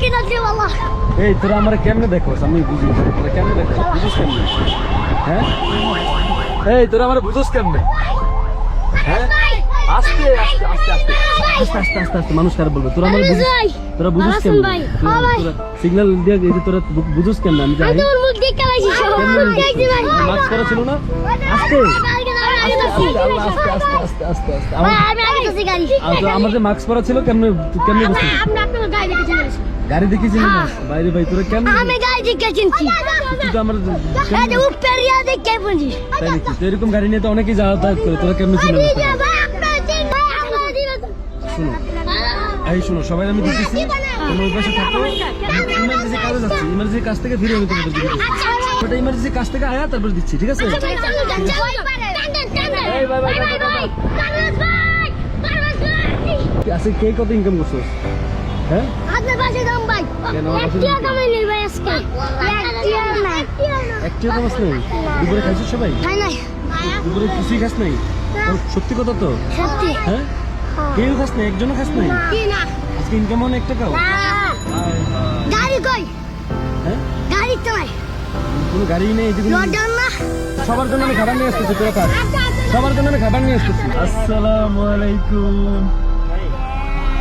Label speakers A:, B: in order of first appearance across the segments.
A: কিনা দিয়ে বাবা?
B: এই তোরা আমার কেমনে দেখো আমি বুঝি। তোরা কেমনে দেখো বুঝিস কেমনে? হ্যাঁ? এই তোরা আমার বুঝোস কেমনে? হ্যাঁ? আস্তে আস্তে আস্তে আস্তে। আস্তে আস্তে আস্তে আস্তে মানুষ কার বলবে? তোরা আমার বুঝিস তোরা বুঝিস কেমনে? সিগন্যাল দিয়ে যে তোরা বুঝিস কেমনে? আমি যাই
A: মুখ দিয়ে
B: মাস্ক করা ছিল না? আস্তে। আমাদের মাস্ক পরা ছিল কেমনে কেমনে ভাই তোরা আমার এরকম গাড়ি নিয়ে তো অনেকেই তোরা কেমনি এই শোনো সবাই আমি দেখতেছি পাশে কাজে ইমার্জেন্সি কাজ থেকে ফিরে আমি তোমাদের ইমার্জেন্সি আচ্ছা, আচ্ছা। কাজ থেকে আয়া তারপর দিচ্ছি ঠিক আছে? আচ্ছা, এই, bye, bye, bye, bye,
A: ভাই।
B: আজকে কে কত ইনকাম করছ হ্যাঁ?
A: আপনার পাশে দাম ভাই। একটিও? কামাই নেই ভাই আজকে। একটিও না।
B: একটিও কামাস নেই? দুপুরে খাইছো সবাই?
A: খাই নাই।
B: দুপুরে কিছুই খাস নাই? সত্যি কথা তো?
A: সত্যি।
B: হ্যাঁ? কেউ খাস নাই? একজনও খাস নাই?
A: কি না?
B: আজকে ইনকাম অনেক টাকাও।
A: গাড়ি কই?
B: হ্যাঁ?
A: গাড়ি চালাই
B: কোনো গাড়ি নেই
A: না।
B: সবার জন্য আমি খাবার নিয়ে আসতেছি তোরা খাস সবার জন্য আমি খাবার নিয়ে আসতেছি আসসালামু আলাইকুম।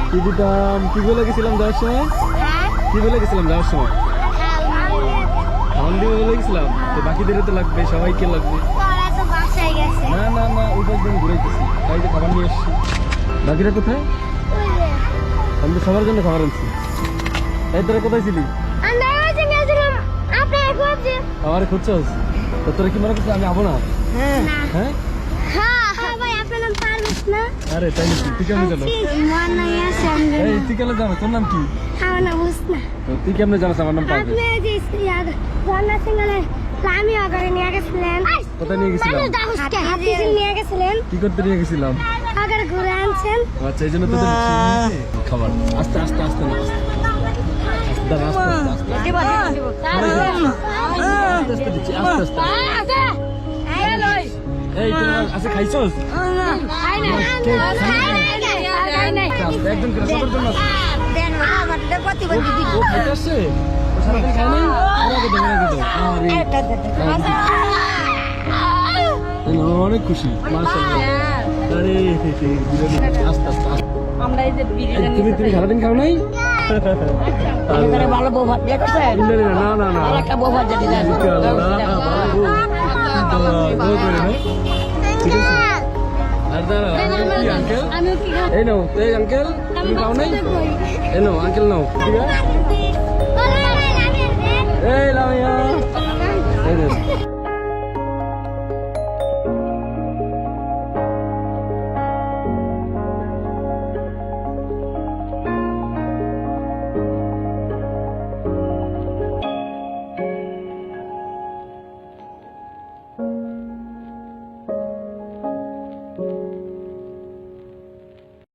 B: কি দিতাম? কি বলে গেছিলাম যাওয়ার সময়? কি বলে গেছিলাম যাওয়ার সময়? খাওয়ান বলে গেছিলাম। তো বাকিদের তো লাগবে সবাইকে লাগবে। না না না ওই পাশ দিয়ে ঘুরাইতেছি। তাই যে খাবার নিয়ে এসছি। বাকিরা কোথায়? আমি তো সবার জন্য খাবার আনছি। তাই তোরা কোথায় ছিলি?
A: আমরা
B: খুঁজছস? তো তোরা কি মনে করছিস আমি আবো না?
A: না।
B: হ্যাঁ
A: হ্যাঁ হ্যাঁ ভাই আপনার নাম পারমিস না
B: আরে তাই নাকি তুই কেমন জানো এই তুই কেন জানো তোর নাম কি?
A: আমার নাম বুঝ না
B: তো তুই কেমনে জানাস আমার নাম পারবে
A: আপনি যে জানা সিঙ্গলে আমি আগারে নিয়ে গেছিলেন
B: কোথায় নিয়ে গেছিলাম?
A: হাতি সিং নিয়ে গেছিলেন।
B: কি করতে নিয়ে গেছিলাম?
A: আগারে ঘুরে আনছেন।
B: আচ্ছা এই জন্য তোদের খাবার। আস্তে আস্তে আস্তে আস্তে। আস্তে আস্তে আস্তে আস্তে। আস্তে আস্তে আস্তে। আস্তে আস্তে। আরে আস্তে আস্তে। আস্তে।
C: আমরা এই যে
B: এই,
C: বিরিয়ানি
B: তুমি তুমি সারাদিন খাও নাই?
C: ভালো বউ ভাত
B: না না না
C: একটা বউ ভাত যদি দেন
B: আঙ্কেল?
A: আমি কি
B: এই নাও এই আঙ্কেল তুমি খাও নাই? এই নাও আঙ্কেল নাও। ঠিক আছে